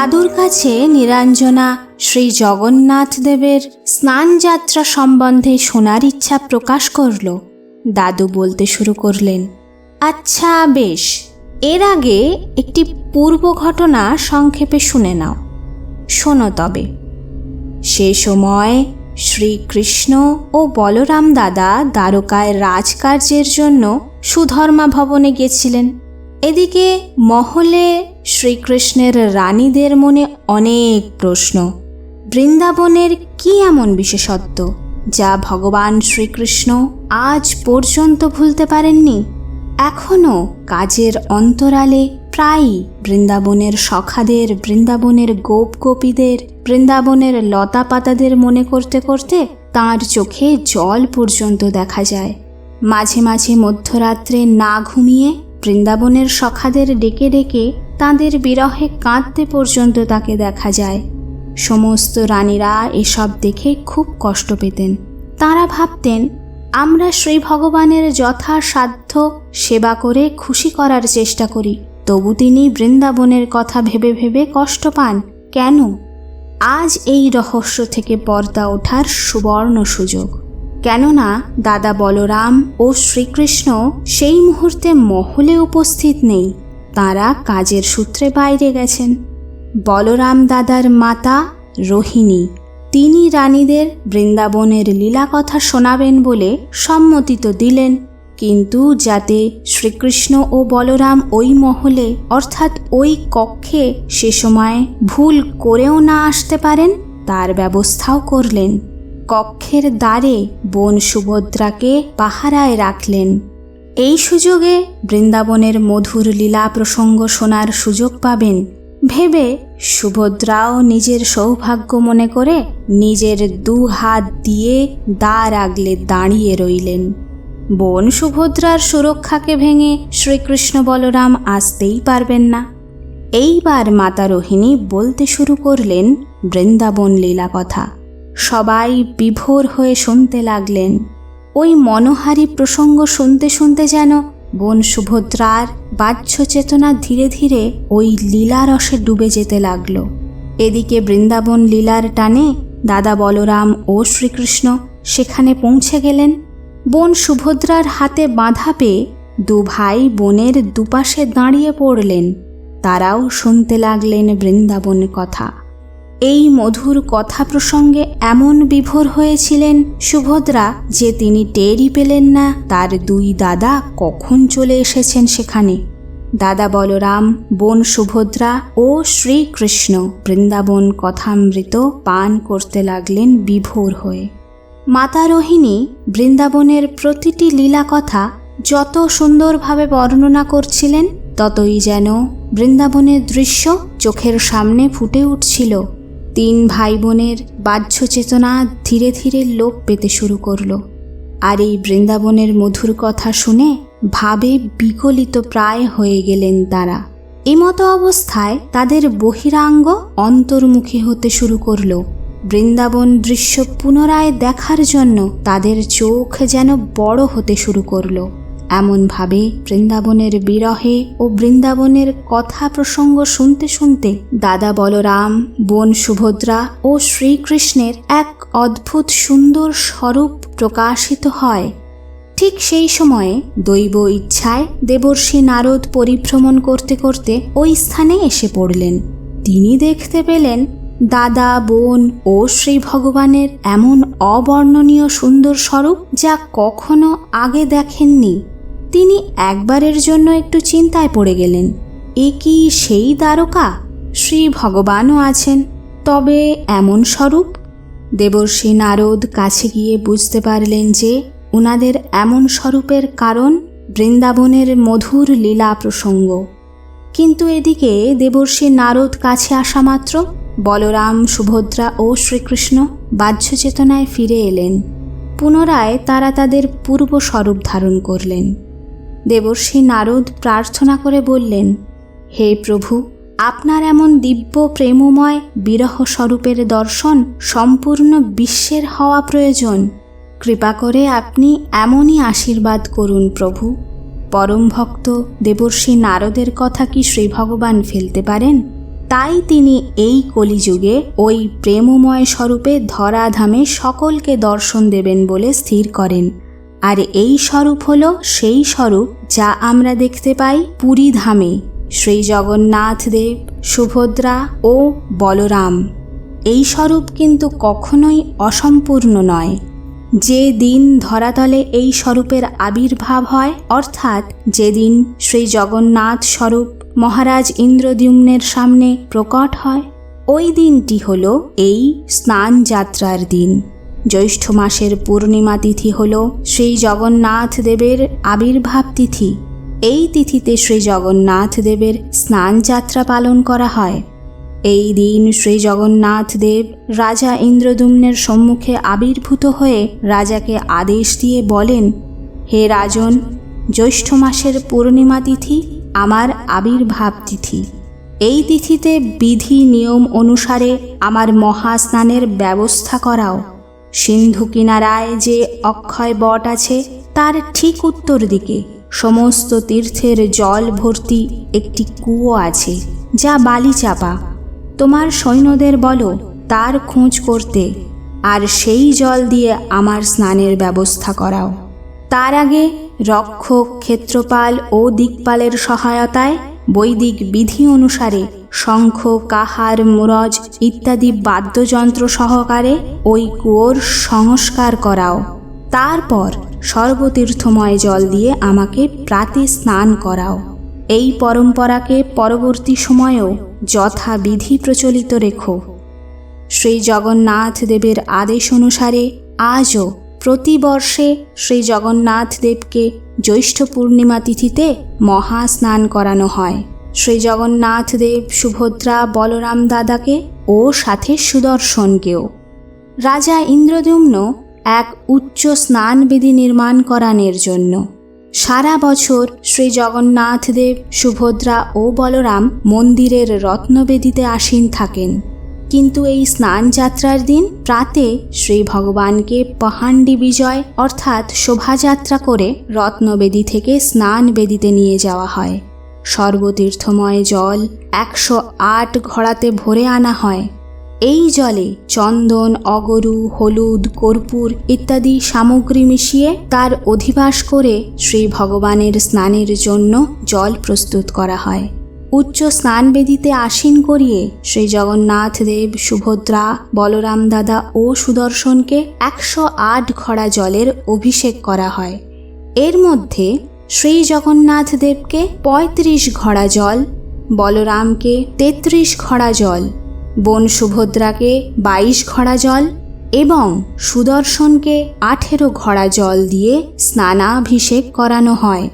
দাদুর কাছে নিরঞ্জনা শ্রী জগন্নাথ দেবের স্নানযাত্রা সম্বন্ধে শোনার ইচ্ছা প্রকাশ করল। দাদু বলতে শুরু করলেন আচ্ছা বেশ। এর আগে একটি পূর্ব ঘটনা সংক্ষেপে শুনে নাও। শোনো তবে। সে সময় শ্রীকৃষ্ণ ও বলরাম দাদা দ্বারকায় রাজকার্যের জন্য সুধর্মা ভবনে গেছিলেন। এদিকে মহলে শ্রীকৃষ্ণের রানীদের মনে অনেক প্রশ্ন। বৃন্দাবনের কি এমন বিশেষত্ব যা ভগবান শ্রীকৃষ্ণ আজ পর্যন্ত ভুলতে পারেননি? এখনও কাজের অন্তরালে প্রায়ই বৃন্দাবনের সখাদের, বৃন্দাবনের গোপ গোপীদের, বৃন্দাবনের লতা পাতাদের মনে করতে করতে তাঁর চোখে জল পর্যন্ত দেখা যায়। মাঝে মাঝে মধ্যরাত্রে না ঘুমিয়ে বৃন্দাবনের সখাদের ডেকে ডেকে তাঁদের বিরহে কাঁদতে পর্যন্ত তাকে দেখা যায়। সমস্ত রানীরা এসব দেখে খুব কষ্ট পেতেন। তাঁরা ভাবতেন, আমরা শ্রী ভগবানের যথাসাধ্য সেবা করে খুশি করার চেষ্টা করি। তবু তিনি বৃন্দাবনের কথা ভেবে ভেবে কষ্ট পান। কেন? আজ এই রহস্য থেকে পর্দা ওঠার সুবর্ণ সুযোগ। কেননা দাদা বলরাম ও শ্রীকৃষ্ণ সেই মুহূর্তে মহলে উপস্থিত নেই। তারা কাজের সূত্রে বাইরে গেছেন। বলরাম দাদার মাতা রোহিণী, তিনি রানীদের বৃন্দাবনের লীলা কথা শোনাবেন বলে সম্মতি তো দিলেন। কিন্তু যাতে শ্রীকৃষ্ণ ও বলরাম ওই মহলে, অর্থাৎ ওই কক্ষে সে সময় ভুল করেও না আসতে পারেন, তার ব্যবস্থাও করলেন। কক্ষের দ্বারে বোন সুভদ্রাকে পাহারায় রাখলেন। এই সুযোগে বৃন্দাবনের মধুর লীলা প্রসঙ্গ শোনার সুযোগ পাবেন। ভেবে সুভদ্রাও নিজের সৌভাগ্য মনে করে নিজের দু হাত দিয়ে দ্বার আগলে দাঁড়িয়ে রইলেন। বোন সুভদ্রার সুরক্ষাকে ভেঙে শ্রীকৃষ্ণ বলরাম আসতেই পারবেন না। এইবার মাতা রোহিণী বলতে শুরু করলেন বৃন্দাবন লীলা কথা সবাই বিভোর হয়ে শুনতে লাগলেন। ওই মনোহারী প্রসঙ্গ শুনতে শুনতে যেন বোন সুভদ্রার বাহ্য চেতনা ধীরে ধীরে ওই লীলা রসে ডুবে যেতে লাগল। এদিকে বৃন্দাবন লীলার টানে দাদা বলরাম ও শ্রীকৃষ্ণ সেখানে পৌঁছে গেলেন। বোন সুভদ্রার হাতে বাঁধা পেয়ে দু ভাই বোনের দুপাশে দাঁড়িয়ে পড়লেন। তারাও শুনতে লাগলেন বৃন্দাবন কথা। এই মধুর কথা প্রসঙ্গে এমন বিভোর হয়েছিলেন সুভদ্রা যে তিনি টেরই পেলেন না। তার দুই দাদা কখন চলে এসেছেন সেখানে? দাদা বলরাম, বোন সুভদ্রা ও শ্রীকৃষ্ণ বৃন্দাবন কথামৃত পান করতে লাগলেন বিভোর হয়ে। মাতা রোহিণী বৃন্দাবনের প্রতিটি লীলা কথা যত সুন্দরভাবে বর্ণনা করছিলেন, ততই যেন বৃন্দাবনের দৃশ্য চোখের সামনে ফুটে উঠছিল। তিন ভাই বোনের বাহ্য চেতনা ধীরে ধীরে লোপ পেতে শুরু করল। আর এই বৃন্দাবনের মধুর কথা শুনে ভাবে বিকলিত প্রায় হয়ে গেলেন তারা। এমতো অবস্থায় তাদের বহিরাঙ্গ অন্তর্মুখী হতে শুরু করল। বৃন্দাবন দৃশ্য পুনরায় দেখার জন্য তাদের চোখ যেন বড় হতে শুরু করল। এমনভাবে বৃন্দাবনের বিরহে ও বৃন্দাবনের কথা প্রসঙ্গ শুনতে শুনতে দাদা বলরাম, বোন সুভদ্রা ও শ্রীকৃষ্ণের এক অদ্ভুত সুন্দর স্বরূপ প্রকাশিত হয়। ঠিক সেই সময়ে দৈব ইচ্ছায় দেবর্ষী নারদ পরিভ্রমণ করতে করতে ওই স্থানে এসে পড়লেন। তিনি দেখতে পেলেন দাদা, বোন ও শ্রী ভগবানের এমন অবর্ণনীয় সুন্দর স্বরূপ যা কখনো আগে দেখেননি। তিনি একবারের জন্য একটু চিন্তায় পড়ে গেলেন। এ কি সেই দ্বারকা? শ্রী ভগবানও আছেন, তবে এমন স্বরূপ? দেবর্ষী নারদ কাছে গিয়ে বুঝতে পারলেন যে উনাদের এমন স্বরূপের কারণ বৃন্দাবনের মধুর লীলা প্রসঙ্গ। কিন্তু এদিকে দেবর্ষী নারদ কাছে আসা মাত্র বলরাম, সুভদ্রা ও শ্রীকৃষ্ণ বাহ্য চেতনায় ফিরে এলেন। পুনরায় তারা তাদের পূর্ব স্বরূপ ধারণ করলেন। দেবর্ষী নারদ প্রার্থনা করে বললেন, হে প্রভু, আপনার এমন দিব্য প্রেমময় বিরহ স্বরূপের দর্শন সম্পূর্ণ বিশ্বের হওয়া প্রয়োজন। কৃপা করে আপনি এমনই আশীর্বাদ করুন প্রভু। পরম ভক্ত দেবর্ষী নারদের কথা কি শ্রী ভগবান ফেলতে পারেন? তাই তিনি এই কলিযুগে ওই প্রেমময় স্বরূপে ধরাধামে সকলকে দর্শন দেবেন বলে স্থির করেন। আর এই স্বরূপ হল সেই স্বরূপ যা আমরা দেখতে পাই পুরী ধামে। শ্রী জগন্নাথ দেব, সুভদ্রা ও বলরাম। এই স্বরূপ কিন্তু কখনোই অসম্পূর্ণ নয়। যে দিন ধরাতলে এই স্বরূপের আবির্ভাব হয়, অর্থাৎ যেদিন শ্রী জগন্নাথ স্বরূপ মহারাজ ইন্দ্রদ্যুম্নের সামনে প্রকট হয়, ওই দিনটি হল এই স্নান যাত্রার দিন। জ্যৈষ্ঠ মাসের পূর্ণিমা তিথি হল শ্রী জগন্নাথ দেবের আবির্ভাব তিথি। এই তিথিতে শ্রী জগন্নাথ দেবের স্নান যাত্রা পালন করা হয়। এই দিন শ্রী জগন্নাথ দেব রাজা ইন্দ্রদুম্নের সম্মুখে আবির্ভূত হয়ে রাজাকে আদেশ দিয়ে বলেন, হে রাজন, জ্যৈষ্ঠ মাসের পূর্ণিমা তিথি আমার আবির্ভাব তিথি। এই তিথিতে বিধি নিয়ম অনুসারে আমার মহাস্নানের ব্যবস্থা করাও। সিন্ধু কিনারায় যে অক্ষয় বট আছে, তার ঠিক উত্তর দিকে সমস্ত তীর্থের জল ভর্তি একটি কুয়ো আছে, যা বালি চাপা। তোমার সৈন্যদের বলো, তার খোঁজ করতে, আর সেই জল দিয়ে আমার স্নানের ব্যবস্থা করাও। তার আগে রক্ষক ক্ষেত্রপাল ও দিকপালের সহায়তায় বৈদিক বিধি অনুসারে শঙ্খ, কাহার, মুরজ ইত্যাদি বাদ্যযন্ত্র সহকারে ওই কুয়োর সংস্কার করাও। তারপর সর্বতীর্থময় জল দিয়ে আমাকে প্রাতে স্নান করাও। এই পরম্পরাকে পরবর্তী সময়েও যথাবিধি প্রচলিত রেখো। শ্রী জগন্নাথ দেবের আদেশ অনুসারে আজও প্রতি বর্ষে শ্রী জগন্নাথ দেবকে জ্যৈষ্ঠ পূর্ণিমা তিথিতে মহাস্নান করানো হয়। শ্রী জগন্নাথ দেব সুভদ্রা বলরাম দাদাকে ও সাথে সুদর্শনকেও। রাজা ইন্দ্রদ্যুম্ন এক উচ্চ স্নানবেদী নির্মাণ করানোর জন্য। সারা বছর শ্রী জগন্নাথ দেব সুভদ্রা ও বলরাম মন্দিরের রত্নবেদিতে আসীন থাকেন। কিন্তু এই স্নান যাত্রার দিন প্রাতে শ্রী ভগবানকে পাহান্ডি বিজয় অর্থাৎ শোভাযাত্রা করে রত্নবেদী থেকে স্নান বেদিতে নিয়ে যাওয়া হয়। সর্বতীর্থময় জল একশো আট ঘোড়াতে ভরে আনা হয়। এই জলে চন্দন, অগরু, হলুদ, কর্পূর ইত্যাদি সামগ্রী মিশিয়ে তার অধিবাস করে শ্রী ভগবানের স্নানের জন্য জল প্রস্তুত করা হয়। উচ্চ স্নানবেদিতে আসীন করিয়ে শ্রী জগন্নাথ দেব, সুভদ্রা, বলরাম দাদা ও সুদর্শনকে একশো আট ঘড়া জলের অভিষেক করা হয়। এর মধ্যে শ্রী জগন্নাথ দেবকে পঁয়ত্রিশ ঘড়া জল, বলরামকে তেত্রিশ ঘড়া জল বোন সুভদ্রাকে বাইশ ঘড়া জল এবং সুদর্শনকে আঠেরো ঘড়া জল দিয়ে স্নানাভিষেক করানো হয়।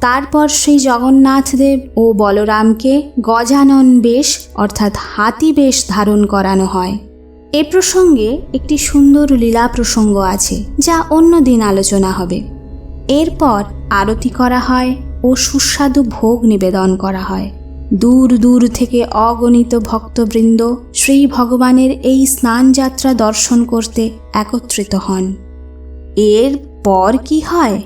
তারপর শ্রী জগন্নাথ দেব ও বলরামকে গজানন বেশ অর্থাৎ হাতি বেশ ধারণ করানো হয়। এ প্রসঙ্গে একটি সুন্দর লীলা প্রসঙ্গ আছে, যা অন্য দিন আলোচনা হবে। এরপর আরতি করা হয় ও সুস্বাদু ভোগ নিবেদন করা হয়। দূর দূর থেকে অগণিত ভক্তবৃন্দ শ্রী ভগবানের এই স্নান যাত্রা দর্শন করতে একত্রিত হন। এর পর কি হয়?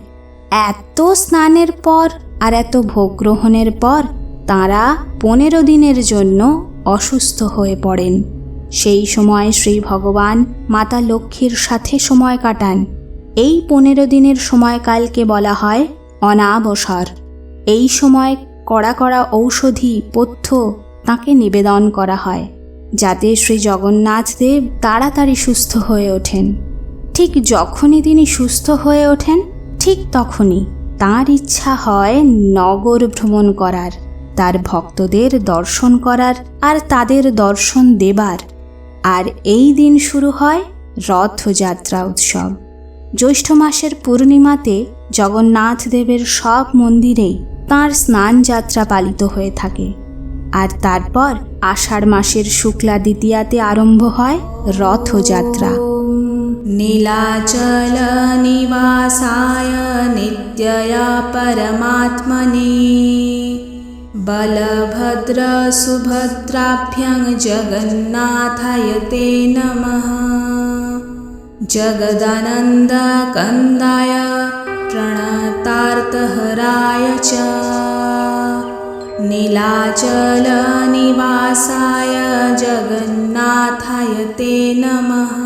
এত স্নানের পর আর এত ভোগ গ্রহণের পর তাঁরা পনেরো দিনের জন্য অসুস্থ হয়ে পড়েন। সেই সময় শ্রী ভগবান মাতা লক্ষ্মীর সাথে সময় কাটান। এই পনেরো দিনের সময়কালকে বলা হয় অনাবসর। এই সময় কড়া কড়া ঔষধি, পথ্য তাকে নিবেদন করা হয়, যাতে শ্রী জগন্নাথ দেব তাড়াতাড়ি সুস্থ হয়ে ওঠেন। ঠিক যখনই তিনি সুস্থ হয়ে ওঠেন, ঠিক তখনই তাঁর ইচ্ছা হয় নগর ভ্রমণ করার, তার ভক্তদের দর্শন করার আর তাদের দর্শন দেবার। আর এই দিন শুরু হয় রথযাত্রা উৎসব। জ্যৈষ্ঠ মাসের পূর্ণিমাতে জগন্নাথ দেবের সব মন্দিরেই তাঁর স্নান যাত্রা পালিত হয়ে থাকে। আর তারপর আষাঢ় মাসের শুক্লা দ্বিতীয়াতে আরম্ভ হয় রথযাত্রা। নীলাচল নীলাচলনিবাসায় নিত্যয়া বলভদ্র সুভদ্রাভ্যং জগন্নাথায় তে নম जगदानन्दकन्दाय प्रणतार्तहराय च नीलाचलनिवासाय जगन्नाथाय ते नमः